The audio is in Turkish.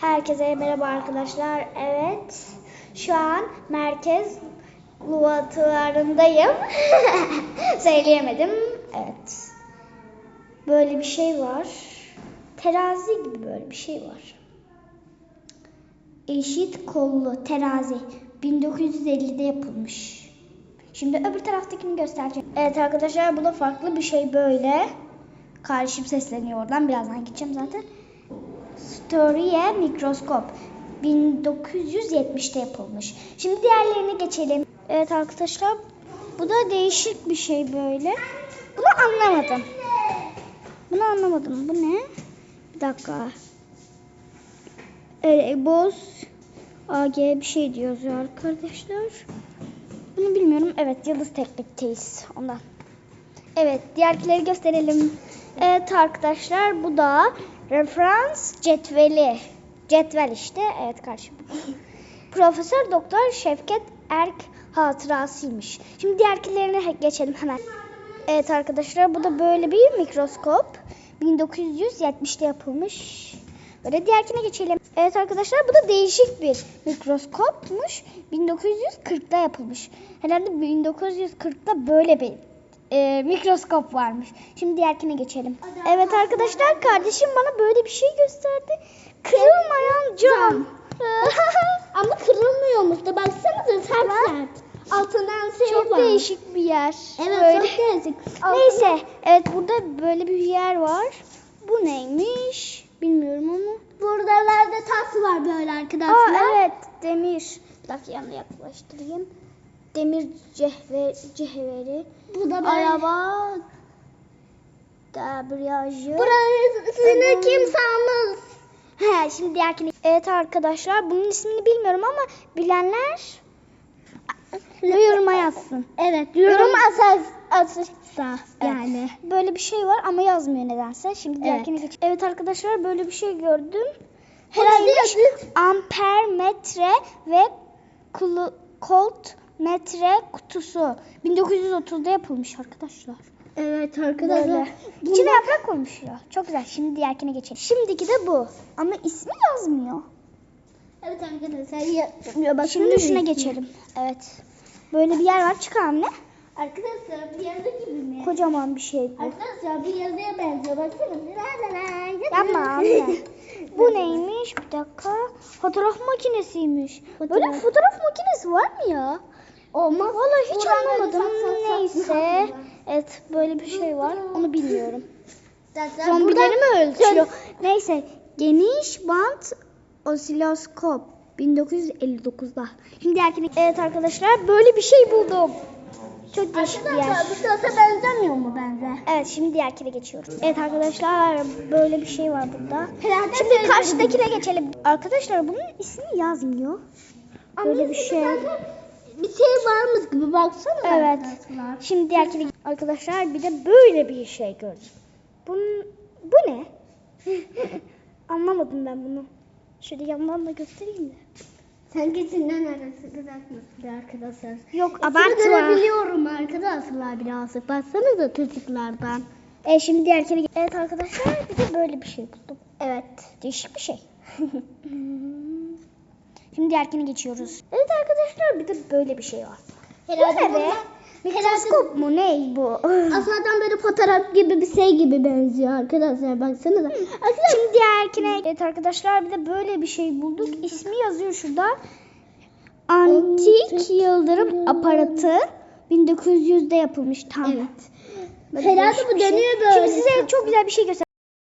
Herkese merhaba arkadaşlar. Evet. Şu an merkez laboratuvarındayım. Söyleyemedim. Evet. Böyle bir şey var. Terazi gibi böyle bir şey var. Eşit kollu terazi 1950'de yapılmış. Şimdi öbür taraftakini göstereceğim. Evet arkadaşlar bu da farklı bir şey böyle. Kardeşim sesleniyor oradan. Birazdan gideceğim zaten. Story'e mikroskop 1970'te yapılmış. Şimdi diğerlerine geçelim. Evet arkadaşlar bu da değişik bir şey böyle. Bunu anlamadım. Bunu anlamadım. Bu ne? Bir dakika. Boz AG bir şey diyor arkadaşlar. Bunu bilmiyorum. Evet Yıldız Teknik'teyiz ondan. Evet diğerkileri gösterelim. Evet arkadaşlar bu da referans cetveli. Cetvel işte. Evet karşı. Profesör Doktor Şevket Erk hatırasıymış. Şimdi diğerkilerine geçelim hemen. Evet arkadaşlar bu da böyle bir mikroskop. 1970'te yapılmış. Böyle diğerkine geçelim. Evet arkadaşlar bu da değişik bir mikroskopmuş. 1940'da yapılmış. Herhalde 1940'da böyle bir e, mikroskop varmış. Şimdi diğerkine geçelim. Evet arkadaşlar kardeşim bana böyle bir şey gösterdi. Kırılmayan cam. Ama kırılmıyormuş da baksanıza sert sert. Altından şey Çok var. değişik bir yer. Evet Böyle. çok değişik. Neyse. Evet burada böyle bir yer var. Bu neymiş? Bilmiyorum ama. Buralarda tas var böyle arkadaşlar. Aa evet demir. Bir dakika yanına yaklaştırayım. Demir cehve, cehveri. Bu da böyle. Araba debriyajı. Burasını kim salmış? He, şimdi diğerkini. Evet arkadaşlar bunun ismini bilmiyorum ama bilenler yoruma yazsın. Evet Yorum asas asırsa yani. Böyle bir şey var ama yazmıyor nedense. Şimdi Evet. diğerkine geç. Evet arkadaşlar böyle bir şey gördüm. Herhalde Neymiş? yazı- amper metre ve kulu, kolt metre kutusu. 1930'da yapılmış arkadaşlar. Evet Böyle. arkadaşlar. İçine yaprak koymuş ya. Çok güzel. Şimdi diğerkine geçelim. Şimdiki de bu. Ama ismi yazmıyor. Evet arkadaşlar. Ya, bak Şimdi şuna geçelim. Evet. Böyle bir yer var. Çık hamle. Arkadaşlar bir yazı gibi mi? Kocaman bir şey bu. Arkadaşlar bir yazıya benziyor. Baksana. Yapma anne. Bu neymiş? Bir dakika. Fotoğraf makinesiymiş. Böyle Fotoğraf. fotoğraf makinesi var mı ya? Olmaz. Vallahi hiç böyle anlamadım. Neyse. Evet böyle bir şey var. Onu bilmiyorum. Zaten Zombileri mi ölçüyor? Neyse. Geniş bant osiloskop. 1959'da. Şimdi diğerkine... Evet arkadaşlar böyle bir şey buldum. Çok değişik bir yer. Arkadaşlar bu benzemiyor mu benze? Evet şimdi diğerkine geçiyoruz. Evet arkadaşlar böyle bir şey var burada. Herhalde Şimdi şey karşıdakine geçelim. Arkadaşlar bunun ismi yazmıyor. Böyle bir şey. Bir şey varmış gibi baksana. Evet. arkadaşlar. Şimdi diğerkine arkadaşlar bir de böyle bir şey gördüm. Bunun, bu ne? Anlamadım ben bunu. Şöyle yandan da göstereyim mi? Sen gittiğinden arası bırakmasın arkadaşlar. Yok Abartma. abartma. biliyorum arkadaşlar birazcık. Baksanıza çocuklardan. E şimdi diğerkine Evet arkadaşlar bir de böyle bir şey buldum. Evet değişik bir şey. şimdi diğerkine geçiyoruz. Evet arkadaşlar bir de böyle bir şey var. Herhalde Bu ne be? Mikroskop mu ne bu? Aslında böyle fotoğraf gibi bir şey gibi benziyor arkadaşlar. Baksanıza. Arkadaşlar Şimdi diğerkine evet arkadaşlar bir de böyle bir şey bulduk. İsmi yazıyor şurada. Antik yıldırım aparatı 1900'de yapılmış tam. Evet. Herhalde bu şey. dönüyor böyle. Şimdi size çok güzel bir şey göstereyim.